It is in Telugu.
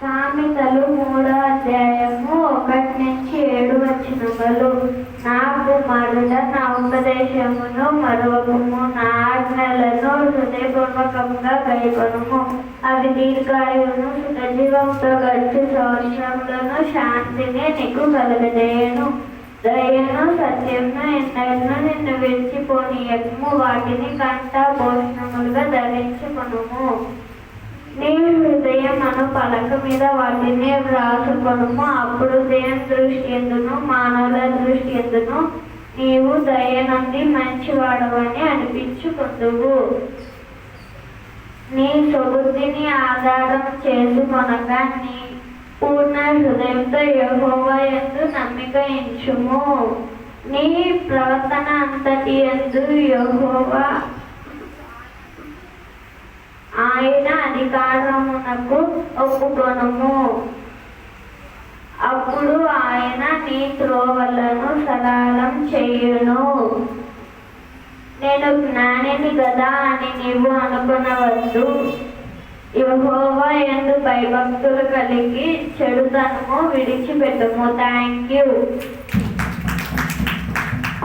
సామెతలు మూడో అధ్యాయము ఒకటి నుంచి ఏడు వచ్చినములు నా కుమారుడ నా ఉపదేశమును మరొకము నా ఆజ్ఞలను హృదయపూర్వకముగా కైకొనుము. అవి దీర్ఘాయువును సుఖజీవంతో గడిచి సంవత్సరములను శాంతిని నీకు కలగజేయను. దయను సత్యమును ఎన్నడను నిన్ను విడిచిపోనీయకము. వాటిని కంట భోజనములుగా ధరించుకును అను పలక మీద వాటిని వ్రాసుకొనుము. అప్పుడు దేవుని దృష్టి ఎందును మానవుల దృష్టి ఎందును నీవు దయనంది మంచివాడవని అనిపించుకుందువు. నీ సుబుద్ధిని ఆధారం చేసుకొనగా నీ పూర్ణ హృదయంతో యహోవా ఎందు నమ్మిక ఎంచుము. నీ ప్రవర్తన అంతటి ఎందు యహోవా ఆయన అధికారమునకు ఒప్పుకొనుము. అప్పుడు ఆయన నీ త్రోవలను సరళం చేయును. నేను జ్ఞానిని కదా అని నీవు అనుకునవద్దు. యహోవా ఎందు భయభక్తులు కలిగి చెడుతనము విడిచిపెట్టుము. Thank you